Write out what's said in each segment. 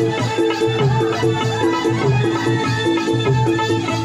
Thank you.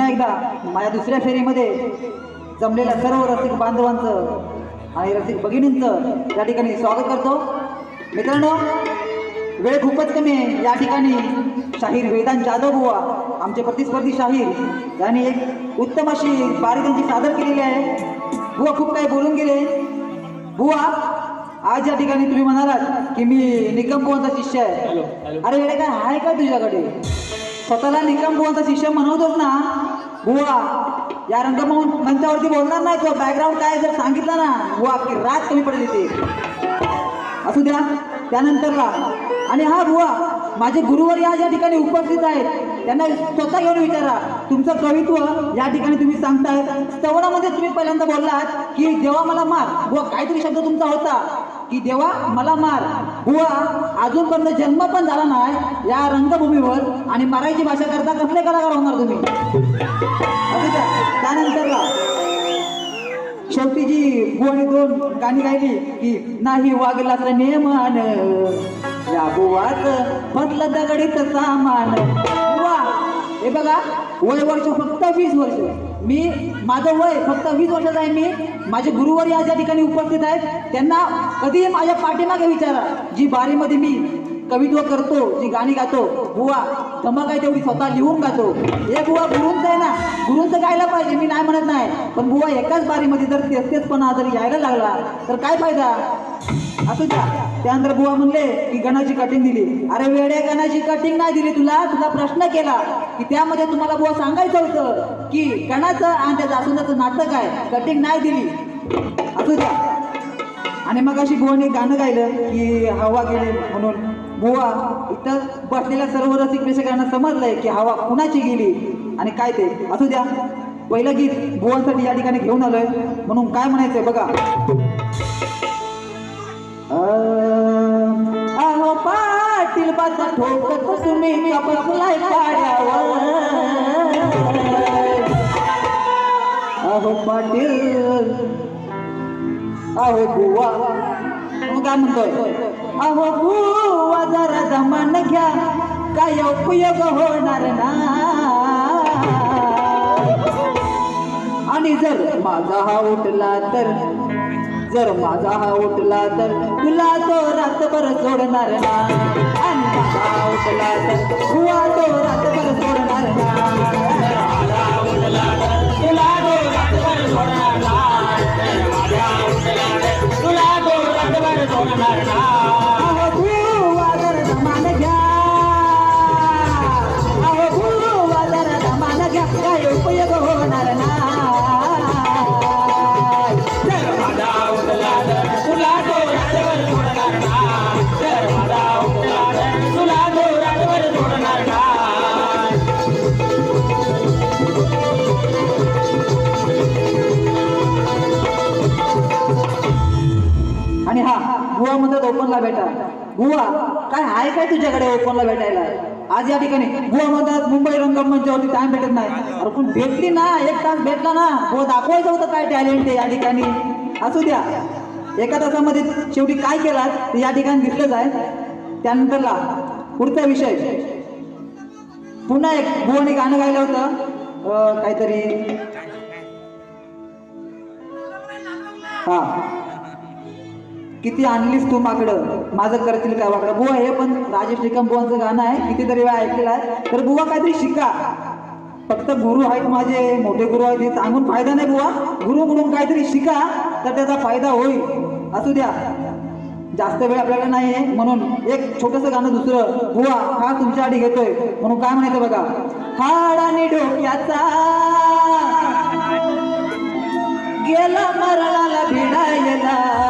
पुन्हा एकदा माझ्या दुसऱ्या फेरीमध्ये जमलेल्या सर्व रसिक बांधवांचं आणि रसिक भगिनींचं या ठिकाणी स्वागत करतो. मित्रांनो वेळ खूपच कमी आहे. या ठिकाणी शाहीर वेदांत जाधव बुवा आमचे प्रतिस्पर्धी शाहीर यांनी एक उत्तम अशी बारी त्यांची सादर केलेली आहे. बुवा खूप काही बोलून गेले. बुवा आज या ठिकाणी तुम्ही म्हणालात की मी निकम बुवांचा शिष्य आहे. अरे वेळे काय? आहे का तुझ्याकडे? स्वतःला निकम बुवांचा शिष्य म्हणवतोच ना? बुवा या रंगमंच मंचावरती बोलणार नाही तो. बॅकग्राऊंड काय जर सांगितलं ना बुवा की रात कमी पडेल इथे. असू द्या. त्यानंतरला. आणि हा बुवा माझे गुरुवर या ज्या ठिकाणी उपस्थित आहेत त्यांना स्वतः घेऊन विचारा. तुमचं कवित्व या ठिकाणी तुम्ही सांगताय. स्तवनामध्ये तुम्ही पहिल्यांदा बोललात की देवा मला मार गुवा काहीतरी शब्द तुमचा होता. की देवा मला मार. बुवा अजूनपर्यंत जन्म पण झाला नाही या रंगभूमीवर आणि मराठी भाषा करता कसले कलाकार होणार तुम्ही? त्यानंतर त्यानंतरला शेवटी जी बुवाने दोन गाणी गायली की नाही वागला तर नेमान या बुवाच बदलं दगडीत सामान. बुवा हे बघा वय वर्ष फक्त वीस वर्ष. मी माझं वय फक्त वीस वर्षाचं आहे मी. माझे गुरुवर या ज्या ठिकाणी उपस्थित आहेत. त्यांना कधीही माझ्या पाठीमागे विचारा जी बारीमध्ये मी कवित्व करतो जी गाणी गातो बुवा धमक आहे तेवढी स्वतः लिहून गातो. हे बुवा गुरुंच आहे ना गुरुंचं गायला पाहिजे मी नाही म्हणत नाही. पण बुवा एकाच बारीमध्ये जर तेचतेचपणा जर यायला लागला तर काय फायदा? असू द्या. त्यानंतर बुवा म्हणले की गणाची कटिंग दिली. अरे वेड्या गणाची कटिंग नाही दिली तुला. तुला प्रश्न केला की त्यामध्ये तुम्हाला बुवा सांगायचं होतं की गणाचं आणि त्या जासुंदाचं नाटक आहे. कटिंग नाही दिली. असू द्या. आणि मग अशी बुवाने गाणं गायलं की हवा गेली म्हणून. बुवा इथं बसलेल्या सर्व रसिक प्रेक्षकांना समजलंय की हवा कुणाची गेली आणि काय ते. असू द्या. पहिलं गीत बुवांसाठी या ठिकाणी घेऊन आलोय. म्हणून काय म्हणायचंय बघा. अहो पाटील बाचा ठोकत तुम्ही बसलाय पाड्यावर अहो पाटील. अहो बुवा मग काय म्हणतोय? अहो बुवा जरा जमान घ्या काय उपयोग होणार ना आणि जर माझा हा उठला तर जर माझा हा उठला तर तुला तो रातभर सोडणार ना. आणि माझा हा उठला तर बुवा तो रातभर सोडणार ना. अहो बुवा गुवा. काय आहे काय तुझ्याकडे? ओपनला भेटायला? आज या ठिकाणी गुवा म्हणतात मुंबई रंगमंचावरती टाइम भेटत नाही. अरे पण भेटली ना? एक तास भेटला ना? बुवा दाखवायचं होतं काय टॅलेंट आहे या ठिकाणी? असू द्या. एका तासामध्ये शेवटी काय केलात? ते या ठिकाणी दिसलंच आहे. त्यानंतरला पुढचा विषय. पुन्हा एक गुवाने गाणं गायलं होतं. अं, काहीतरी. हा. किती आणलीस तू माकडं? माझं करतील काय वाकडं? बुवा हे पण राजेश निकम बुवांचं गाणं आहे. कितीतरी वेळा ऐकलेलं आहे. तर बुवा काहीतरी शिका. फक्त गुरु आहेत माझे मोठे गुरु आहेत हे सांगून फायदा नाही बुवा. गुरु म्हणून काहीतरी शिका तर त्याचा फायदा होईल. असू द्या. जास्त वेळ आपल्याला नाही आहे म्हणून एक छोटंसं गाणं दुसरं. बुवा हा तुमच्या आधी घेतोय. म्हणून काय म्हणायचं बघा? हाड आणि डोक्याचा गेला मरणाला भिडायला.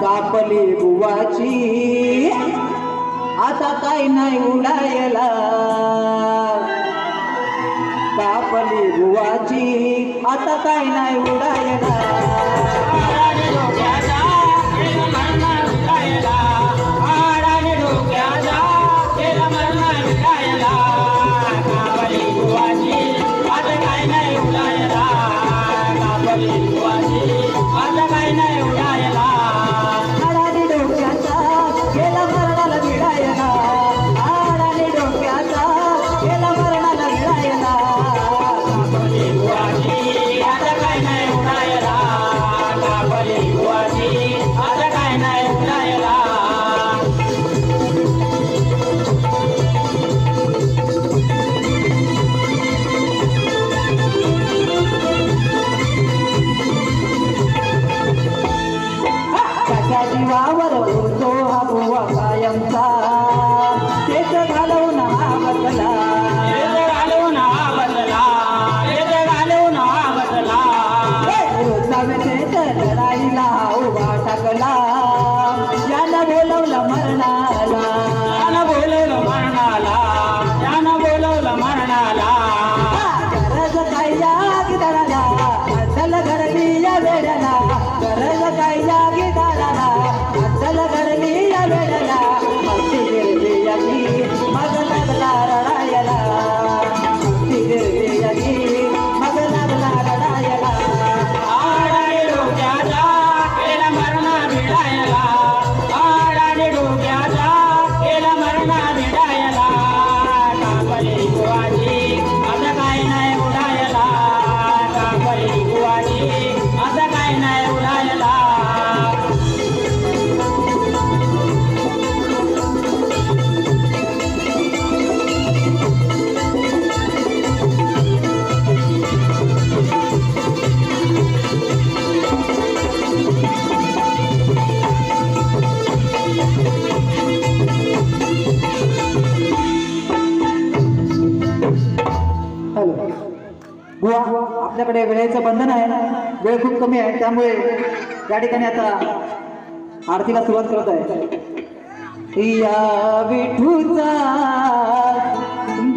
कापली बुवाची. आता काय नाही उडायला. कापली बुवाची. आता काय नाही उडायला. हॅलो बुवा आपल्याकडे वेळेचं बंधन आहे. वेळ खूप कमी आहे. त्यामुळे या ठिकाणी आता आरतीला सुरुवात करत आहे. या विठूचा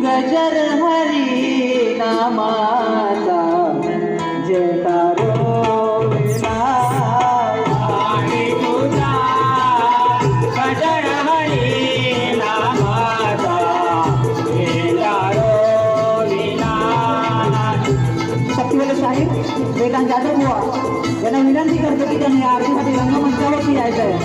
गजर हरी नामाचा वेदांत यांना विनंती करतो की त्यांनी आरतीसाठी रंगमंचावरती यायचं आहे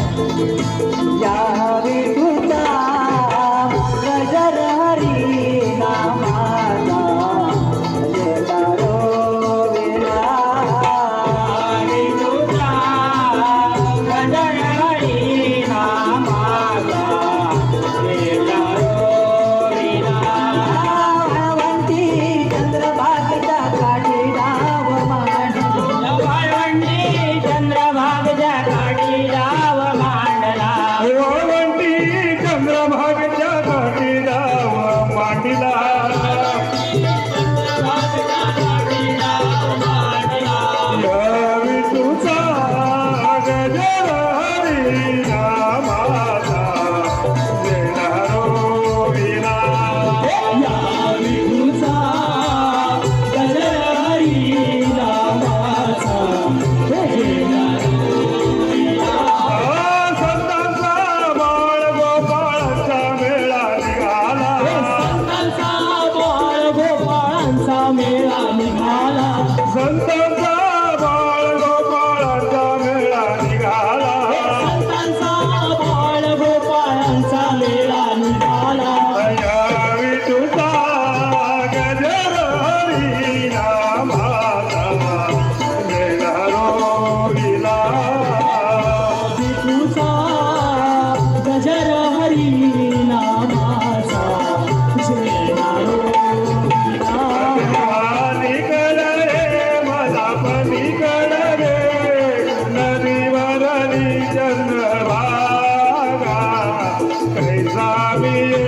कैसा मी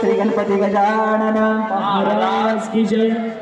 श्री गणपती गजानन महाराज की जय.